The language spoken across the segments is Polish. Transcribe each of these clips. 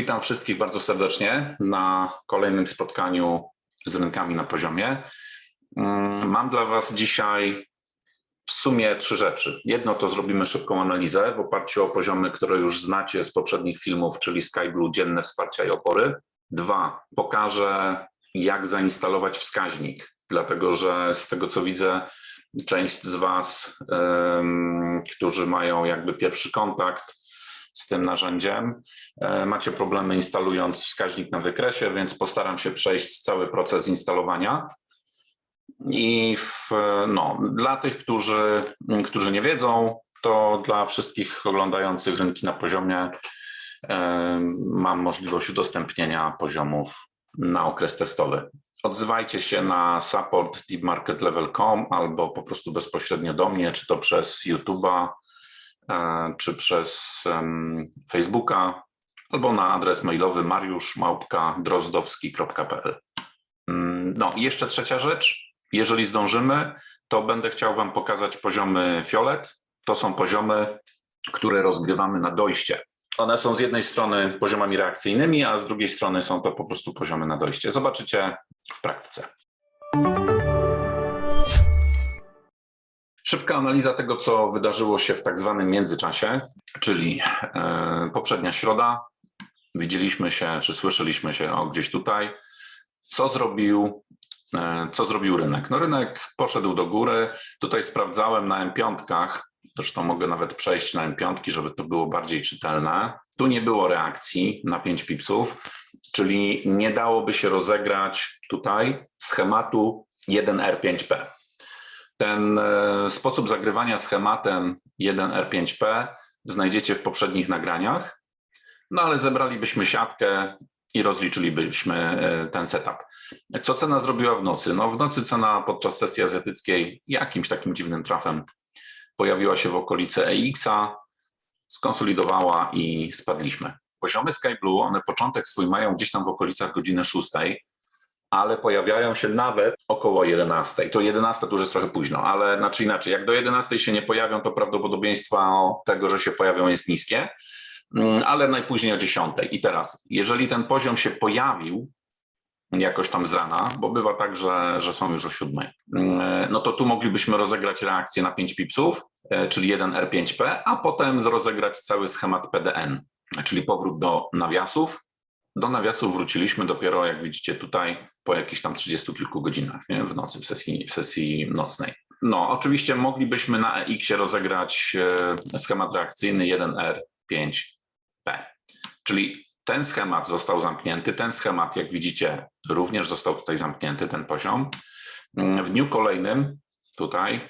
Witam wszystkich bardzo serdecznie na kolejnym spotkaniu z rynkami na poziomie. Mm, Mam dla Was dzisiaj w sumie trzy rzeczy. Jedno to zrobimy szybką analizę w oparciu o poziomy, które już znacie z poprzednich filmów, czyli SkyBlue, dzienne wsparcia i opory. Dwa, pokażę jak zainstalować wskaźnik, dlatego że z tego co widzę, część z Was, którzy mają jakby pierwszy kontakt z tym narzędziem, e, macie problemy instalując wskaźnik na wykresie, więc postaram się przejść cały proces instalowania. I w, no, dla tych, którzy, którzy nie wiedzą, to dla wszystkich oglądających rynki na poziomie e, mam możliwość udostępnienia poziomów na okres testowy. Odzywajcie się na support deepmarketlevel.com albo po prostu bezpośrednio do mnie, czy to przez YouTube'a, e, czy przez Facebooka, albo na adres mailowy mariuszmałpka.drozdowski.pl. Mm, No i jeszcze trzecia rzecz. Jeżeli zdążymy, to będę chciał Wam pokazać poziomy fiolet. To są poziomy, które rozgrywamy na dojście. One są z jednej strony poziomami reakcyjnymi, a z drugiej strony są to po prostu poziomy na dojście. Zobaczycie w praktyce. Szybka analiza tego, co wydarzyło się w tak zwanym międzyczasie, czyli e, poprzednia środa. Widzieliśmy się, czy słyszeliśmy się o gdzieś tutaj. Co zrobił, e, co zrobił rynek? No rynek poszedł do góry. Tutaj sprawdzałem na M5, zresztą mogę nawet przejść na M5, żeby to było bardziej czytelne. Tu nie było reakcji na 5 pipsów, czyli nie dałoby się rozegrać tutaj schematu 1R5P. Ten e, sposób zagrywania schematem 1R5P znajdziecie w poprzednich nagraniach, no ale zebralibyśmy siatkę i rozliczylibyśmy e, ten setup. Co cena zrobiła w nocy? No w nocy cena podczas sesji azjatyckiej jakimś takim dziwnym trafem pojawiła się w okolicy EX-a, skonsolidowała i spadliśmy. Poziomy SkyBlue, one początek swój mają gdzieś tam w okolicach godziny 6, ale pojawiają się nawet około 11. To 11 to już jest trochę późno, ale znaczy inaczej, jak do 11 się nie pojawią, to prawdopodobieństwo tego, że się pojawią jest niskie, Mm, ale najpóźniej o 10. I teraz, jeżeli ten poziom się pojawił jakoś tam z rana, bo bywa tak, że, że są już o 7, no to tu moglibyśmy rozegrać reakcję na 5 pipsów, e, czyli 1R5P, a potem rozegrać cały schemat PDN, czyli powrót do nawiasów. Do nawiasów wróciliśmy dopiero, jak widzicie tutaj, po jakichś tam 30 kilku godzinach nie? w nocy, w sesji, w sesji nocnej. No, oczywiście moglibyśmy na EX rozegrać e, schemat reakcyjny 1R5P, czyli ten schemat został zamknięty, ten schemat, jak widzicie, również został tutaj zamknięty, ten poziom. W dniu kolejnym, tutaj,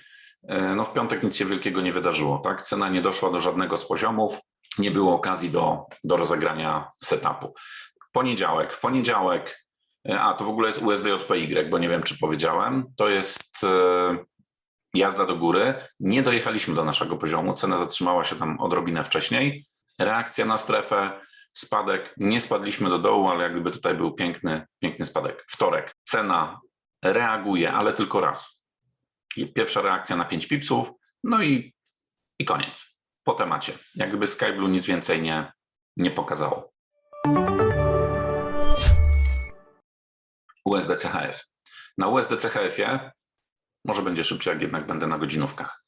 e, no w piątek nic się wielkiego nie wydarzyło, tak? Cena nie doszła do żadnego z poziomów, nie było okazji do, do rozegrania setupu. Poniedziałek, poniedziałek, e, a to w ogóle jest USDJPY, bo nie wiem, czy powiedziałem, to jest e, jazda do góry. Nie dojechaliśmy do naszego poziomu, cena zatrzymała się tam odrobinę wcześniej. Reakcja na strefę, spadek, nie spadliśmy do dołu, ale jak gdyby tutaj był piękny, piękny spadek. Wtorek, cena reaguje, ale tylko raz. Pierwsza reakcja na 5 pipsów, no i, i koniec. Po temacie. Jak gdyby SkyBlue nic więcej nie, nie pokazało. USD CHF. Na USD CHF-ie może będzie szybciej, jak jednak będę na godzinówkach.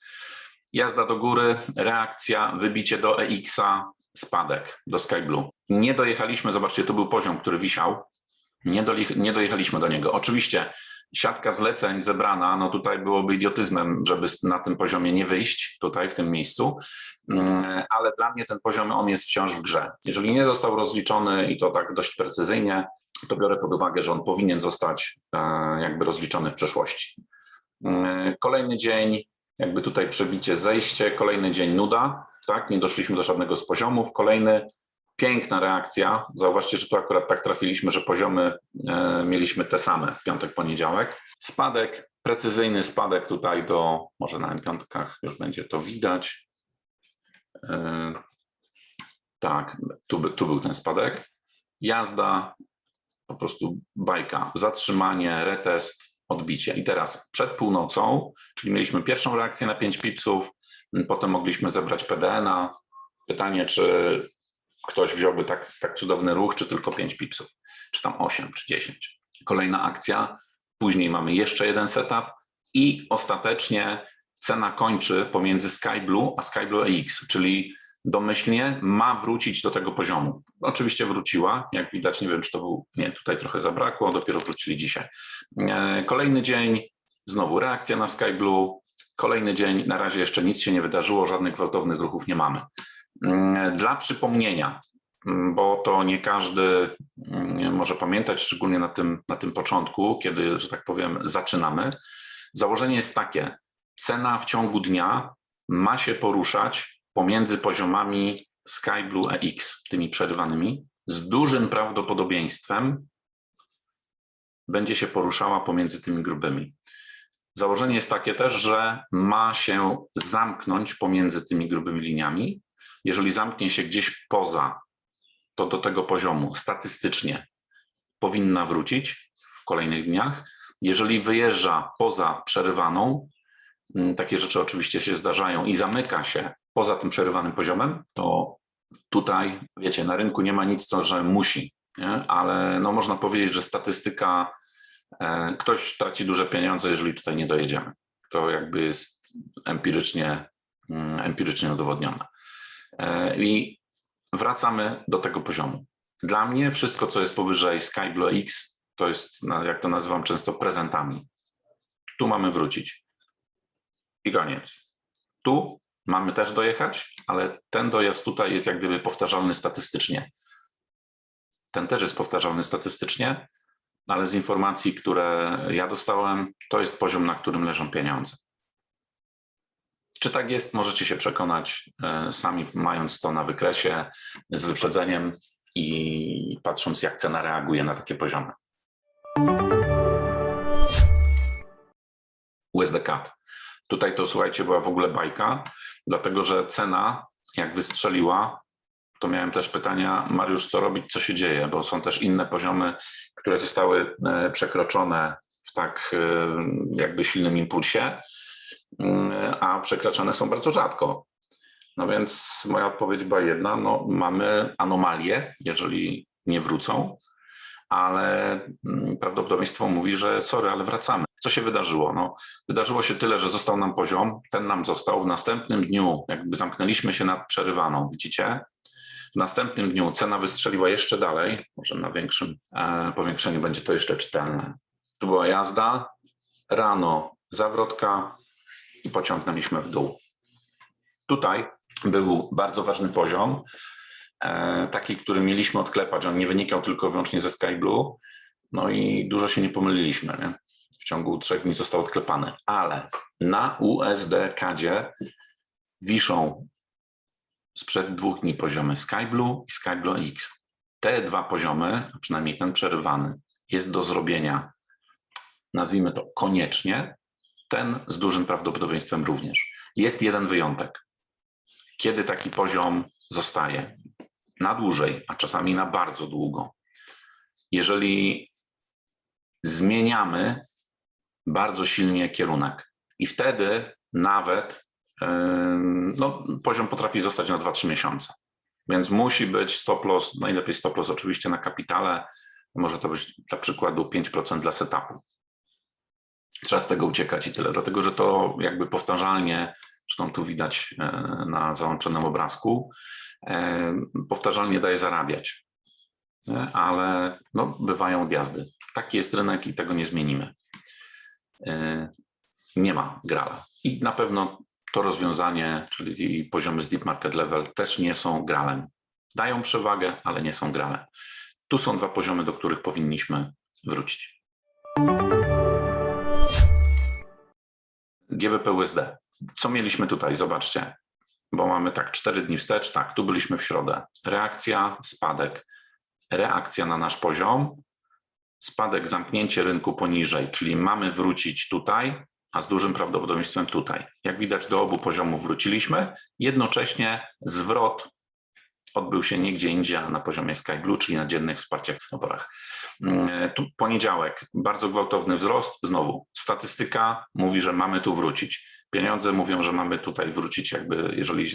Jazda do góry, reakcja, wybicie do EX-a, spadek do SkyBlue. Nie dojechaliśmy, zobaczcie, to był poziom, który wisiał. Nie, do, nie dojechaliśmy do niego. Oczywiście siatka zleceń zebrana, no tutaj byłoby idiotyzmem, żeby na tym poziomie nie wyjść, tutaj w tym miejscu, Mm, ale dla mnie ten poziom on jest wciąż w grze. Jeżeli nie został rozliczony i to tak dość precyzyjnie, to biorę pod uwagę, że on powinien zostać e, jakby rozliczony w przeszłości. Mm, Kolejny dzień, jakby tutaj przebicie, zejście, kolejny dzień nuda, tak, nie doszliśmy do żadnego z poziomów, kolejny piękna reakcja, zauważcie, że tu akurat tak trafiliśmy, że poziomy e, mieliśmy te same. Piątek, poniedziałek, spadek, precyzyjny spadek tutaj do, może na piątkach już będzie to widać, E, tak, tu, tu był ten spadek, jazda, po prostu bajka, zatrzymanie, retest, odbicie. I teraz przed północą, czyli mieliśmy pierwszą reakcję na 5 pipsów, potem mogliśmy zebrać PDN-a. Pytanie, czy ktoś wziąłby tak, tak cudowny ruch, czy tylko 5 pipsów, czy tam 8, czy 10. Kolejna akcja, później mamy jeszcze jeden setup i ostatecznie cena kończy pomiędzy Sky Blue a Sky Blue X, czyli domyślnie ma wrócić do tego poziomu. Oczywiście wróciła, jak widać, nie wiem, czy to był, nie, tutaj trochę zabrakło, dopiero wrócili dzisiaj. E, Kolejny dzień, znowu reakcja na Sky Blue, kolejny dzień, na razie jeszcze nic się nie wydarzyło, żadnych gwałtownych ruchów nie mamy. Mm, Dla przypomnienia, mm, bo to nie każdy mm, może pamiętać, szczególnie na tym, na tym początku, kiedy, że tak powiem, zaczynamy. Założenie jest takie: cena w ciągu dnia ma się poruszać pomiędzy poziomami Sky Blue X, tymi przerywanymi, z dużym prawdopodobieństwem będzie się poruszała pomiędzy tymi grubymi. Założenie jest takie też, że ma się zamknąć pomiędzy tymi grubymi liniami. Jeżeli zamknie się gdzieś poza, to do tego poziomu statystycznie powinna wrócić w kolejnych dniach. Jeżeli wyjeżdża poza przerywaną, mm, takie rzeczy oczywiście się zdarzają i zamyka się poza tym przerywanym poziomem, to tutaj, wiecie, na rynku nie ma nic, co, że musi, nie? ale no, można powiedzieć, że statystyka, e, ktoś traci duże pieniądze, jeżeli tutaj nie dojedziemy. To jakby jest empirycznie, mm, empirycznie udowodnione. E, I wracamy do tego poziomu. Dla mnie wszystko, co jest powyżej Sky Blue X, to jest, jak to nazywam często, prezentami. Tu mamy wrócić. I koniec. Tu mamy też dojechać, ale ten dojazd tutaj jest jak gdyby powtarzalny statystycznie. Ten też jest powtarzalny statystycznie, ale z informacji, które ja dostałem, to jest poziom, na którym leżą pieniądze. Czy tak jest, możecie się przekonać e, sami, mając to na wykresie z wyprzedzeniem i patrząc, jak cena reaguje na takie poziomy. USD CAD. Tutaj to słuchajcie, była w ogóle bajka, dlatego że cena, jak wystrzeliła, to miałem też pytania, Mariusz, co robić, co się dzieje, bo są też inne poziomy, które zostały e, przekroczone w tak e, jakby silnym impulsie, mm, a przekraczane są bardzo rzadko. No więc moja odpowiedź była jedna, no mamy anomalię, jeżeli nie wrócą, ale mm, prawdopodobieństwo mówi, że sorry, ale wracamy. Co się wydarzyło? No, wydarzyło się tyle, że został nam poziom, ten nam został. W następnym dniu, jakby zamknęliśmy się nad przerywaną, widzicie? W następnym dniu cena wystrzeliła jeszcze dalej, może na większym e, powiększeniu będzie to jeszcze czytelne. Tu była jazda, rano zawrotka i pociągnęliśmy w dół. Tutaj był bardzo ważny poziom, e, taki, który mieliśmy odklepać. On nie wynikał tylko wyłącznie ze Sky Blue, no i dużo się nie pomyliliśmy. Nie? W ciągu trzech dni został odklepany, ale na USD Kadzie wiszą sprzed dwóch dni poziomy Sky Blue i Sky Blue X. Te dwa poziomy, przynajmniej ten przerywany, jest do zrobienia, nazwijmy to koniecznie, ten z dużym prawdopodobieństwem również. Jest jeden wyjątek. Kiedy taki poziom zostaje na dłużej, a czasami na bardzo długo, jeżeli zmieniamy bardzo silnie kierunek i wtedy nawet no, poziom potrafi zostać na 2-3 miesiące. Więc musi być stop loss, najlepiej stop loss oczywiście na kapitale, może to być dla przykładu 5% dla setupu. Trzeba z tego uciekać i tyle, dlatego że to jakby powtarzalnie, zresztą tu widać e, na załączonym obrazku, e, powtarzalnie daje zarabiać, ale no, bywają odjazdy. Taki jest rynek i tego nie zmienimy. E, nie ma grala. I na pewno to rozwiązanie, czyli poziomy z deep market level, też nie są gralem. Dają przewagę, ale nie są gralem. Tu są dwa poziomy, do których powinniśmy wrócić. GBP USD. Co mieliśmy tutaj? Zobaczcie, bo mamy tak cztery dni wstecz, tak, tu byliśmy w środę. Reakcja, spadek, reakcja na nasz poziom, spadek, zamknięcie rynku poniżej, czyli mamy wrócić tutaj, a z dużym prawdopodobieństwem tutaj. Jak widać, do obu poziomów wróciliśmy. Jednocześnie zwrot odbył się nie gdzie indziej, a na poziomie Sky Blue, czyli na dziennych wsparciach w oporach. Mm, tu poniedziałek, bardzo gwałtowny wzrost. Znowu, statystyka mówi, że mamy tu wrócić. Pieniądze mówią, że mamy tutaj wrócić jakby, jeżeli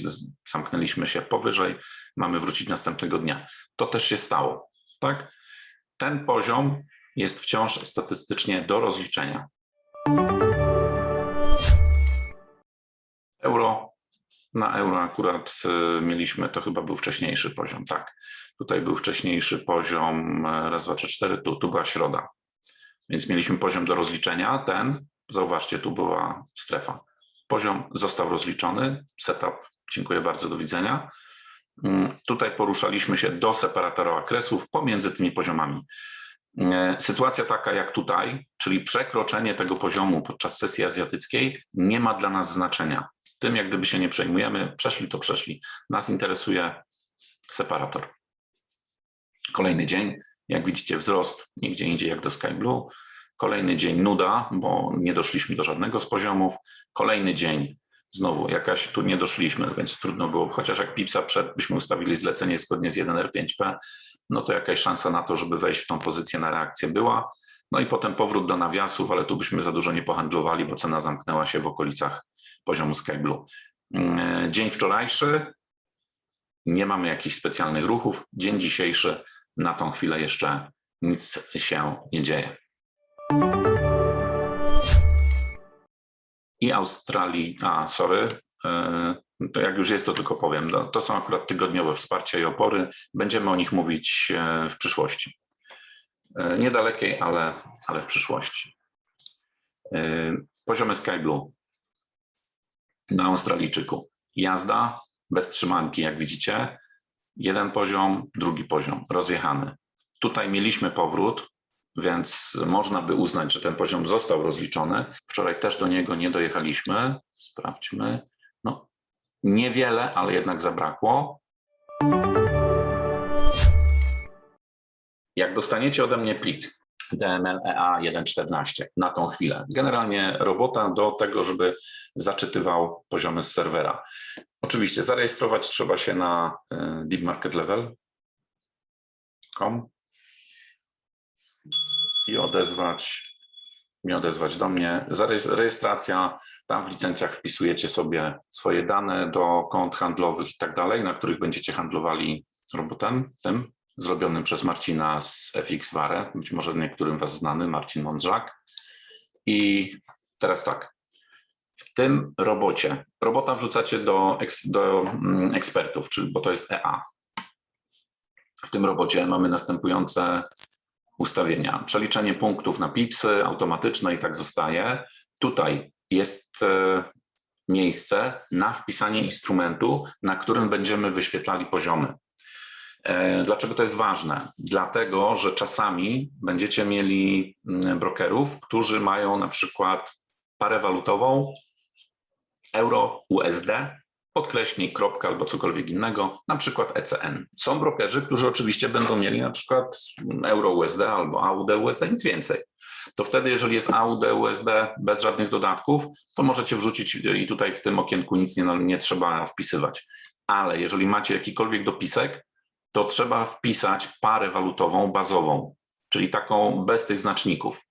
zamknęliśmy się powyżej, mamy wrócić następnego dnia. To też się stało, tak? Ten poziom jest wciąż statystycznie do rozliczenia. Euro, na euro akurat y, mieliśmy, to chyba był wcześniejszy poziom, tak. Tutaj był wcześniejszy poziom, e, raz, dwa, trzy, cztery, tu, tu była środa. Więc mieliśmy poziom do rozliczenia, ten, zauważcie, tu była strefa. Poziom został rozliczony, setup, dziękuję bardzo, do widzenia. Mm, Tutaj poruszaliśmy się do separatora okresów pomiędzy tymi poziomami. E, Sytuacja taka jak tutaj, czyli przekroczenie tego poziomu podczas sesji azjatyckiej nie ma dla nas znaczenia. Tym jak gdyby się nie przejmujemy, przeszli to przeszli. Nas interesuje separator. Kolejny dzień, jak widzicie wzrost, nigdzie indziej jak do Sky Blue. Kolejny dzień nuda, bo nie doszliśmy do żadnego z poziomów. Kolejny dzień znowu jakaś, tu nie doszliśmy, więc trudno było, chociaż jak Pipsa przed byśmy ustawili zlecenie zgodnie z 1R5P, no to jakaś szansa na to, żeby wejść w tą pozycję na reakcję była. No i potem powrót do nawiasów, ale tu byśmy za dużo nie pohandlowali, bo cena zamknęła się w okolicach poziomu Sky Blue. Mm, Dzień wczorajszy, nie mamy jakichś specjalnych ruchów. Dzień dzisiejszy, na tą chwilę jeszcze nic się nie dzieje. I Australii, a sorry, e, to jak już jest, to tylko powiem. No, To są akurat tygodniowe wsparcia i opory. Będziemy o nich mówić e, w przyszłości. E, Niedalekiej, ale, ale w przyszłości. E, Poziomy Sky Blue na Australijczyku. Jazda bez trzymanki, jak widzicie. Jeden poziom, drugi poziom, rozjechany. Tutaj mieliśmy powrót, więc można by uznać, że ten poziom został rozliczony. Wczoraj też do niego nie dojechaliśmy. Sprawdźmy. Niewiele, ale jednak zabrakło. Jak dostaniecie ode mnie plik DML EA 1.14 na tą chwilę, generalnie robota do tego, żeby zaczytywał poziomy z serwera. Oczywiście zarejestrować trzeba się na y, deepmarketlevel.com i odezwać, mi odezwać do mnie. Rejestracja, tam w licencjach wpisujecie sobie swoje dane do kont handlowych i tak dalej, na których będziecie handlowali robotem tym, zrobionym przez Marcina z FX Ware, być może niektórym Was znany, Marcin Mądrzak. I teraz tak, w tym robocie, robota wrzucacie do, do mm, ekspertów, czyli, bo to jest EA. W tym robocie mamy następujące ustawienia. Przeliczenie punktów na pipsy automatyczne i tak zostaje. Tutaj jest e, miejsce na wpisanie instrumentu, na którym będziemy wyświetlali poziomy. E, Dlaczego to jest ważne? Dlatego, że czasami będziecie mieli mm, brokerów, którzy mają na przykład parę walutową euro, USD, podkreśnik, kropka albo cokolwiek innego, na przykład ECN. Są brokerzy, którzy oczywiście będą mieli na przykład euro USD albo AUD USD, nic więcej. To wtedy, jeżeli jest AUD USD bez żadnych dodatków, to możecie wrzucić i tutaj w tym okienku nic nie, nie trzeba wpisywać. Ale jeżeli macie jakikolwiek dopisek, to trzeba wpisać parę walutową bazową, czyli taką bez tych znaczników.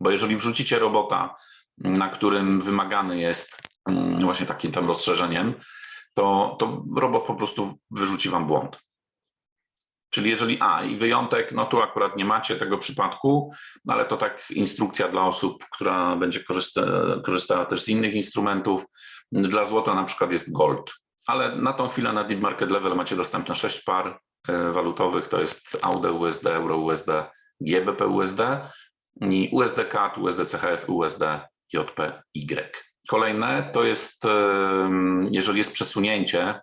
Bo jeżeli wrzucicie robota, na którym wymagany jest mm, właśnie takim tam rozszerzeniem, to, to robot po prostu wyrzuci wam błąd. Czyli jeżeli, a i wyjątek, no tu akurat nie macie tego przypadku, no ale to tak instrukcja dla osób, która będzie korzysta, korzystała też z innych instrumentów. Dla złota na przykład jest gold, ale na tą chwilę na Deep Market Level macie dostępne sześć par e, walutowych, to jest AUD USD, Euro USD, GBP USD i USD CAD, USD CHF, USD JPY. Kolejne to jest, em, jeżeli jest przesunięcie,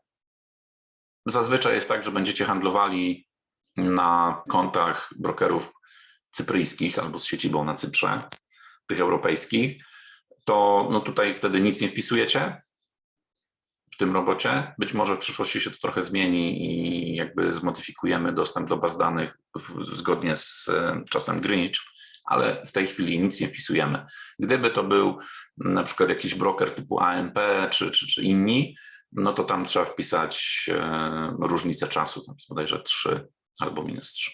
zazwyczaj jest tak, że będziecie handlowali na kontach brokerów cypryjskich albo z siedzibą na Cyprze, tych europejskich, to no tutaj wtedy nic nie wpisujecie w tym robocie. Być może w przyszłości się to trochę zmieni i jakby zmodyfikujemy dostęp do baz danych zgodnie z czasem Greenwich, ale w tej chwili nic nie wpisujemy. Gdyby to był na przykład jakiś broker typu AMP czy, czy, czy inni, no to tam trzeba wpisać różnicę czasu, tam jest bodajże 3 albo minus 3.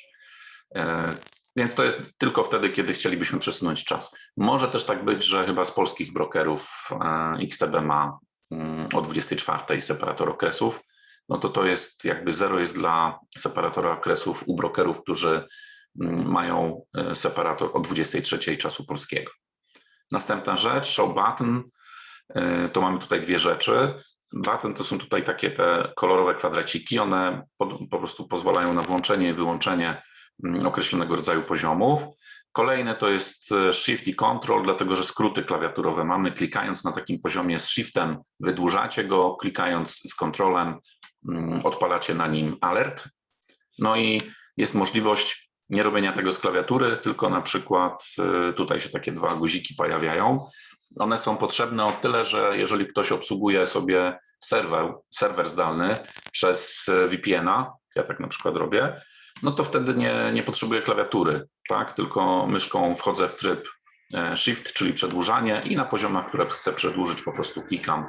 E, Więc to jest tylko wtedy, kiedy chcielibyśmy przesunąć czas. Może też tak być, że chyba z polskich brokerów e, XTB ma mm, o 24 separator okresów. No to to jest jakby zero jest dla separatora okresów u brokerów, którzy mm, mają e, separator o 23 czasu polskiego. Następna rzecz, show button. To mamy tutaj dwie rzeczy. Button to są tutaj takie te kolorowe kwadraciki. One po, po prostu pozwalają na włączenie i wyłączenie mm, określonego rodzaju poziomów. Kolejne to jest e, Shift i Control, dlatego że skróty klawiaturowe mamy. Klikając na takim poziomie z Shiftem wydłużacie go, klikając z Controlem mm, odpalacie na nim alert. No i jest możliwość nie robienia tego z klawiatury, tylko na przykład e, tutaj się takie dwa guziki pojawiają. One są potrzebne o tyle, że jeżeli ktoś obsługuje sobie serwer, serwer zdalny przez e, VPN-a, ja tak na przykład robię, no to wtedy nie, nie potrzebuję klawiatury, tak? Tylko myszką wchodzę w tryb e, Shift, czyli przedłużanie i na poziomach, które chcę przedłużyć, po prostu klikam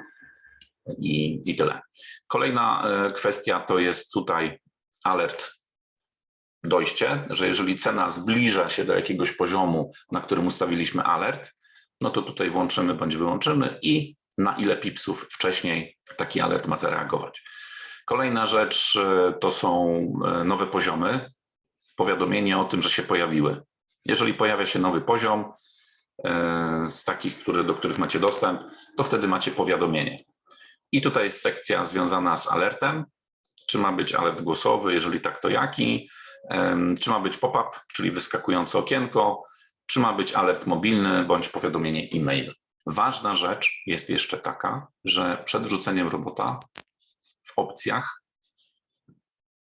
i, i tyle. Kolejna e, kwestia to jest tutaj alert dojście, że jeżeli cena zbliża się do jakiegoś poziomu, na którym ustawiliśmy alert, no to tutaj włączymy bądź wyłączymy i na ile pipsów wcześniej taki alert ma zareagować. Kolejna rzecz e, to są e, nowe poziomy, powiadomienie o tym, że się pojawiły. Jeżeli pojawia się nowy poziom e, z takich, który, do których macie dostęp, to wtedy macie powiadomienie. I tutaj jest sekcja związana z alertem. Czy ma być alert głosowy? Jeżeli tak, to jaki? Czy ma być pop-up, czyli wyskakujące okienko? Czy ma być alert mobilny bądź powiadomienie e-mail? Ważna rzecz jest jeszcze taka, że przed wrzuceniem robota w opcjach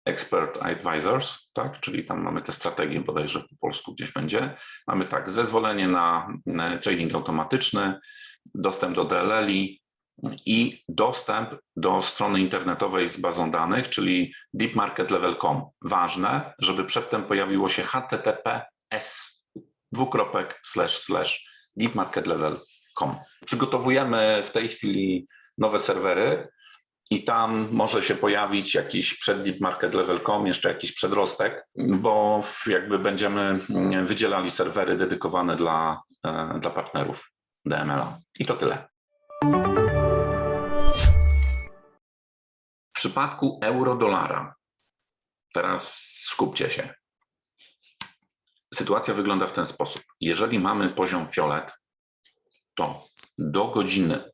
Expert Advisors, tak, czyli tam mamy te strategie bodajże po polsku gdzieś będzie. Mamy tak, zezwolenie na trading automatyczny, dostęp do DLL-i i dostęp do strony internetowej z bazą danych, czyli deepmarketlevel.com. Ważne, żeby przedtem pojawiło się https dwukropek slash slash deepmarketlevel.com. Przygotowujemy w tej chwili nowe serwery i tam może się pojawić jakiś przed deepmarketlevel.com, jeszcze jakiś przedrostek, bo jakby będziemy mm, wydzielali serwery dedykowane dla, e, dla partnerów DML-a. I to tyle. W przypadku euro-dolara, teraz skupcie się. Sytuacja wygląda w ten sposób. Jeżeli mamy poziom fiolet, to do godziny,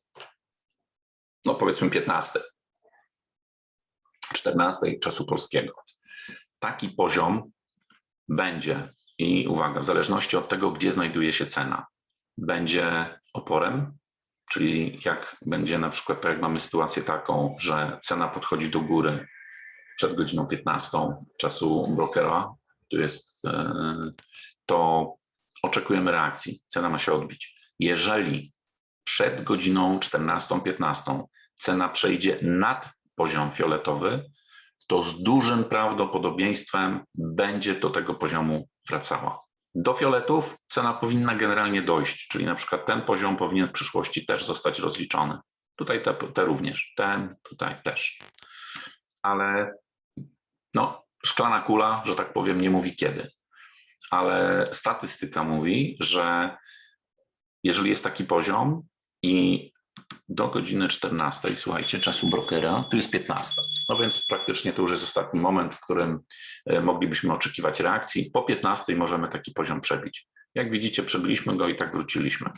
no powiedzmy 15, 14 czasu polskiego, taki poziom będzie i uwaga, w zależności od tego, gdzie znajduje się cena, będzie oporem, czyli jak będzie na przykład, tak jak mamy sytuację taką, że cena podchodzi do góry przed godziną 15 czasu brokera, tu jest, e, to oczekujemy reakcji, cena ma się odbić. Jeżeli przed godziną 14-15 cena przejdzie nad poziom fioletowy, to z dużym prawdopodobieństwem będzie do tego poziomu wracała. Do fioletów cena powinna generalnie dojść, czyli na przykład ten poziom powinien w przyszłości też zostać rozliczony. Tutaj te, te również, ten tutaj też. Ale no, szklana kula, że tak powiem, nie mówi kiedy. Ale statystyka mówi, że jeżeli jest taki poziom i do godziny 14, słuchajcie, czasu brokera, tu jest 15. No więc praktycznie to już jest ostatni moment, w którym e, moglibyśmy oczekiwać reakcji. Po 15 możemy taki poziom przebić. Jak widzicie, przebiliśmy go i tak wróciliśmy.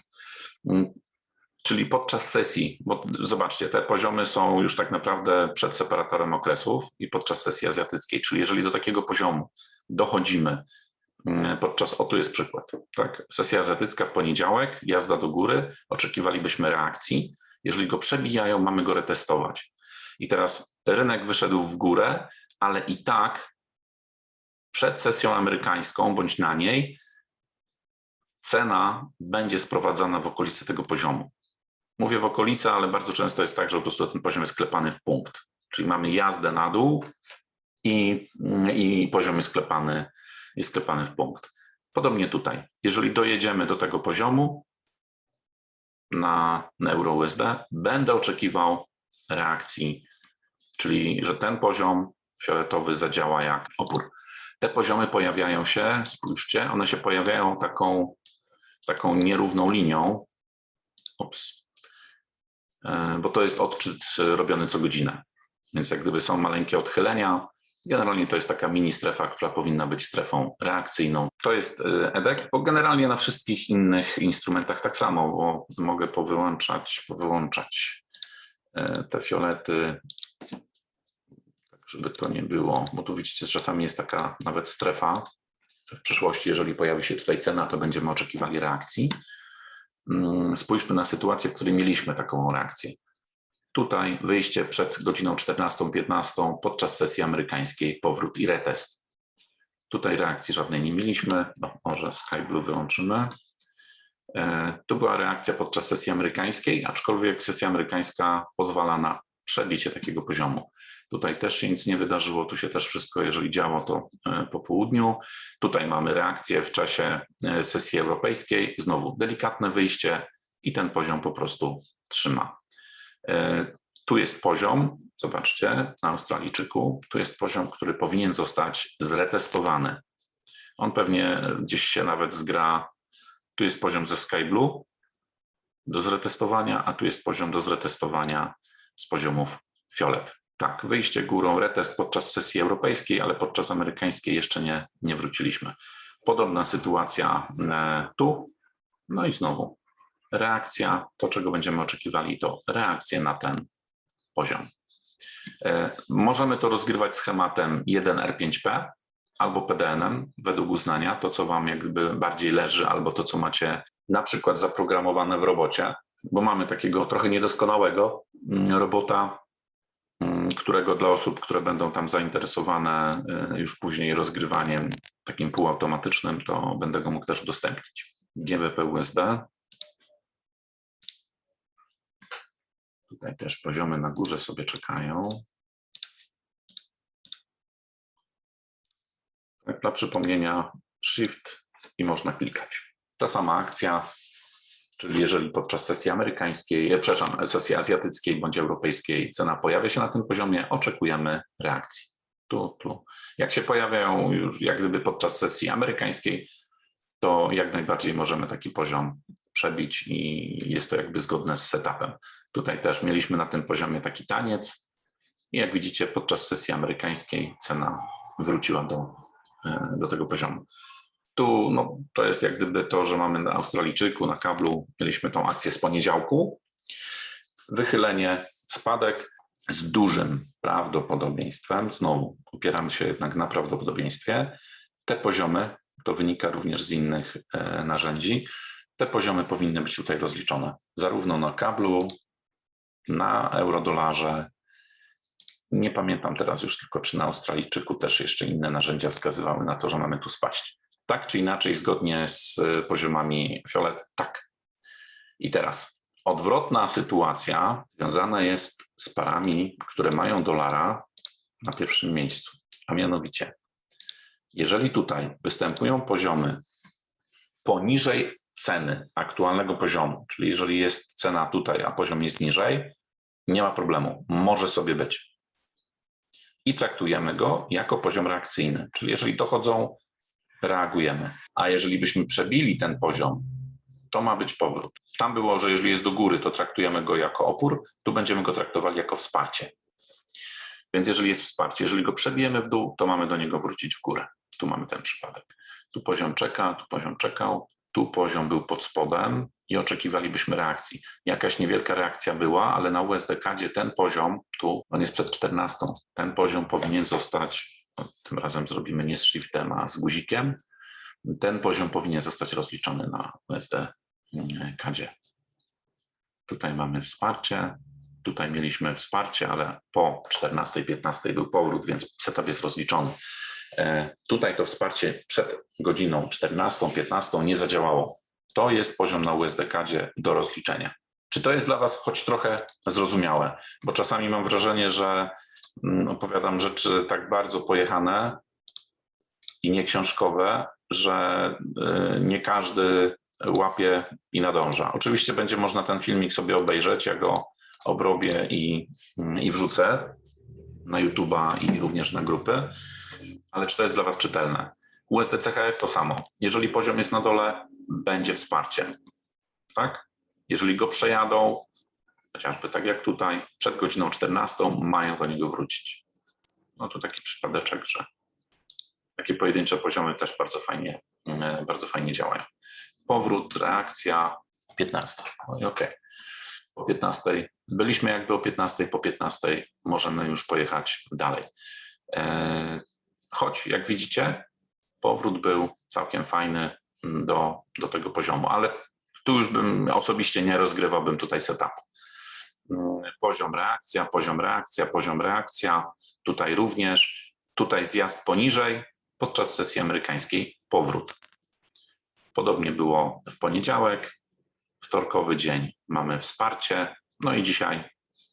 Czyli podczas sesji, bo zobaczcie, te poziomy są już tak naprawdę przed separatorem okresów i podczas sesji azjatyckiej, czyli jeżeli do takiego poziomu dochodzimy mm, podczas, o tu jest przykład, tak? Sesja azjatycka w poniedziałek, jazda do góry, oczekiwalibyśmy reakcji. Jeżeli go przebijają, mamy go retestować. I teraz rynek wyszedł w górę, ale i tak przed sesją amerykańską bądź na niej cena będzie sprowadzana w okolice tego poziomu. Mówię w okolice, ale bardzo często jest tak, że po prostu ten poziom jest klepany w punkt. Czyli mamy jazdę na dół i, i poziom jest klepany, jest klepany w punkt. Podobnie tutaj. Jeżeli dojedziemy do tego poziomu na, na będę oczekiwał reakcji, czyli że ten poziom fioletowy zadziała jak opór. Te poziomy pojawiają się, spójrzcie, one się pojawiają taką, taką nierówną linią. Ups. E, bo to jest odczyt robiony co godzinę. Więc jak gdyby są maleńkie odchylenia, Generalnie to jest taka mini strefa, która powinna być strefą reakcyjną. To jest EDEK, bo generalnie na wszystkich innych instrumentach tak samo, bo mogę powyłączać, powyłączać e, te fiolety, tak żeby to nie było, bo tu widzicie, czasami jest taka nawet strefa. W przyszłości, jeżeli pojawi się tutaj cena, to będziemy oczekiwali reakcji. Mm, spójrzmy na sytuację, w której mieliśmy taką reakcję. Tutaj wyjście przed godziną 14-15 podczas sesji amerykańskiej, powrót i retest. Tutaj reakcji żadnej nie mieliśmy. No, może Sky Blue wyłączymy. E, tu była reakcja podczas sesji amerykańskiej, aczkolwiek sesja amerykańska pozwala na przebicie takiego poziomu. Tutaj też się nic nie wydarzyło, tu się też wszystko, jeżeli działo, to e, po południu. Tutaj mamy reakcję w czasie e, sesji europejskiej, znowu delikatne wyjście i ten poziom po prostu trzyma. E, tu jest poziom, zobaczcie, na Australijczyku, tu jest poziom, który powinien zostać zretestowany. On pewnie gdzieś się nawet zgra, tu jest poziom ze Sky Blue do zretestowania, a tu jest poziom do zretestowania z poziomów fiolet. Tak, wyjście górą, retest podczas sesji europejskiej, ale podczas amerykańskiej jeszcze nie, nie wróciliśmy. Podobna sytuacja e, tu, no i znowu reakcja, to czego będziemy oczekiwali, to reakcje na ten poziom. E, możemy to rozgrywać schematem 1R5P albo PDN-em według uznania, to co Wam jakby bardziej leży, albo to co macie na przykład zaprogramowane w robocie, bo mamy takiego trochę niedoskonałego mm, robota, którego dla osób, które będą tam zainteresowane e, już później rozgrywaniem takim półautomatycznym, to będę go mógł też udostępnić. GBP USD Tutaj też poziomy na górze sobie czekają. Tak, dla przypomnienia Shift i można klikać. Ta sama akcja, czyli jeżeli podczas sesji amerykańskiej, e, przepraszam, sesji azjatyckiej bądź europejskiej cena pojawia się na tym poziomie, oczekujemy reakcji. Tu, tu. Jak się pojawiają już jak gdyby podczas sesji amerykańskiej, to jak najbardziej możemy taki poziom przebić i jest to jakby zgodne z setupem. Tutaj też mieliśmy na tym poziomie taki taniec i jak widzicie podczas sesji amerykańskiej cena wróciła do, e, do tego poziomu. Tu no, to jest jak gdyby to, że mamy na Australijczyku, na kablu, mieliśmy tą akcję z poniedziałku. Wychylenie, spadek z dużym prawdopodobieństwem, znowu opieramy się jednak na prawdopodobieństwie. Te poziomy, to wynika również z innych e, narzędzi, te poziomy powinny być tutaj rozliczone, zarówno na kablu, na eurodolarze. Nie pamiętam teraz już tylko, czy na Australijczyku też jeszcze inne narzędzia wskazywały na to, że mamy tu spaść. Tak czy inaczej, zgodnie z poziomami fiolet, tak. I teraz odwrotna sytuacja związana jest z parami, które mają dolara na pierwszym miejscu, a mianowicie, jeżeli tutaj występują poziomy poniżej ceny aktualnego poziomu, czyli jeżeli jest cena tutaj, a poziom jest niżej, nie ma problemu, może sobie być. I traktujemy go jako poziom reakcyjny, czyli jeżeli dochodzą, reagujemy. A jeżeli byśmy przebili ten poziom, to ma być powrót. Tam było, że jeżeli jest do góry, to traktujemy go jako opór, tu będziemy go traktowali jako wsparcie. Więc jeżeli jest wsparcie, jeżeli go przebijemy w dół, to mamy do niego wrócić w górę. Tu mamy ten przypadek. Tu poziom czeka, tu poziom czekał, tu poziom był pod spodem i oczekiwalibyśmy reakcji. Jakaś niewielka reakcja była, ale na USDK ten poziom, tu on jest przed 14, ten poziom powinien zostać, tym razem zrobimy nie z shiftem, a z guzikiem, ten poziom powinien zostać rozliczony na USDK. Tutaj mamy wsparcie, tutaj mieliśmy wsparcie, ale po 14-15 był powrót, więc setup jest rozliczony. E, tutaj to wsparcie przed godziną 14-15 nie zadziałało. To jest poziom na USDK do rozliczenia. Czy to jest dla Was choć trochę zrozumiałe? Bo czasami mam wrażenie, że mm, opowiadam rzeczy tak bardzo pojechane i nieksiążkowe, że e, nie każdy łapie i nadąża. Oczywiście będzie można ten filmik sobie obejrzeć, ja go obrobię i, mm, i wrzucę na YouTube'a i również na grupy. Ale czy to jest dla Was czytelne? USD CHF to samo. Jeżeli poziom jest na dole, będzie wsparcie. Tak? Jeżeli go przejadą, chociażby tak jak tutaj, przed godziną 14 mają do niego wrócić. No to taki przypadeczek, że takie pojedyncze poziomy też bardzo fajnie, e, bardzo fajnie działają. Powrót, reakcja 15. No i okej. Po 15 byliśmy jakby o 15, po 15 możemy już pojechać dalej. E, Choć jak widzicie, powrót był całkiem fajny do, do tego poziomu, ale tu już bym osobiście nie rozgrywałbym tutaj setupu. Mm, Poziom reakcja, poziom reakcja, poziom reakcja, tutaj również, tutaj zjazd poniżej, podczas sesji amerykańskiej powrót. Podobnie było w poniedziałek, wtorkowy dzień mamy wsparcie, no i dzisiaj,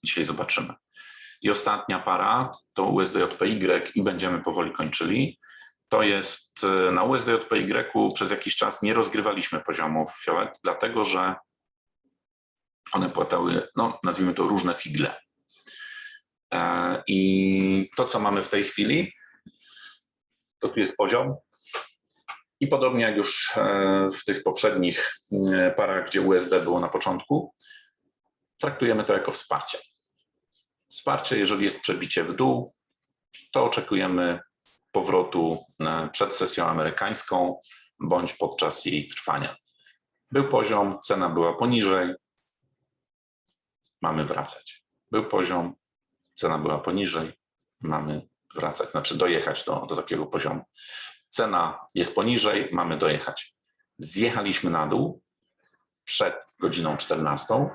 dzisiaj zobaczymy. I ostatnia para to USDJPY i będziemy powoli kończyli. To jest e, na USDJPY przez jakiś czas nie rozgrywaliśmy poziomów dlatego że one płatały, no nazwijmy to różne figle. E, I to, co mamy w tej chwili, to tu jest poziom. I podobnie jak już e, w tych poprzednich e, parach, gdzie USD było na początku, traktujemy to jako wsparcie. Wsparcie, jeżeli jest przebicie w dół, to oczekujemy powrotu przed sesją amerykańską bądź podczas jej trwania. Był poziom, cena była poniżej, mamy wracać. Był poziom, cena była poniżej, mamy wracać, znaczy dojechać do, do takiego poziomu. Cena jest poniżej, mamy dojechać. Zjechaliśmy na dół przed godziną 14,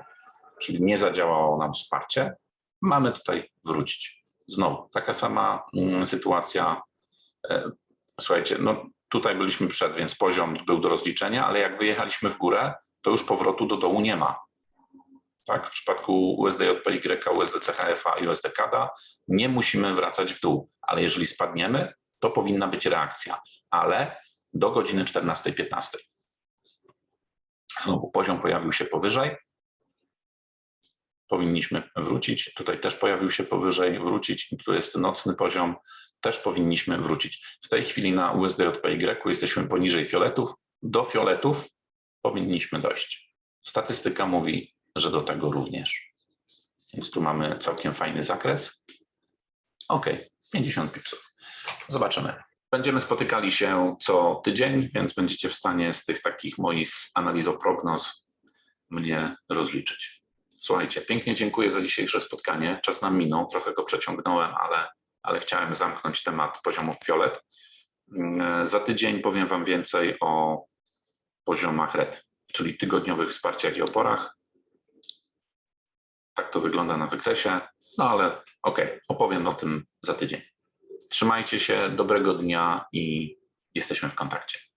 czyli nie zadziałało nam wsparcie. Mamy tutaj wrócić. Znowu, taka sama mm, sytuacja. E, Słuchajcie, no tutaj byliśmy przed, więc poziom był do rozliczenia, ale jak wyjechaliśmy w górę, to już powrotu do dołu nie ma. Tak, w przypadku USDJPY, USDCHF i USDCAD nie musimy wracać w dół, ale jeżeli spadniemy, to powinna być reakcja, ale do godziny 14.15. Znowu poziom pojawił się powyżej. Powinniśmy wrócić. Tutaj też pojawił się powyżej, wrócić. Tu jest nocny poziom. Też powinniśmy wrócić. W tej chwili na USDJPY jesteśmy poniżej fioletów. Do fioletów powinniśmy dojść. Statystyka mówi, że do tego również. Więc tu mamy całkiem fajny zakres. OK, 50 pipsów. Zobaczymy. Będziemy spotykali się co tydzień, więc będziecie w stanie z tych takich moich analizoprognoz mnie rozliczyć. Słuchajcie, pięknie dziękuję za dzisiejsze spotkanie. Czas nam minął, trochę go przeciągnąłem, ale, ale chciałem zamknąć temat poziomów fiolet. Mm, Za tydzień powiem Wam więcej o poziomach RED, czyli tygodniowych wsparciach i oporach. Tak to wygląda na wykresie, no ale okej, opowiem o tym za tydzień. Trzymajcie się, dobrego dnia i jesteśmy w kontakcie.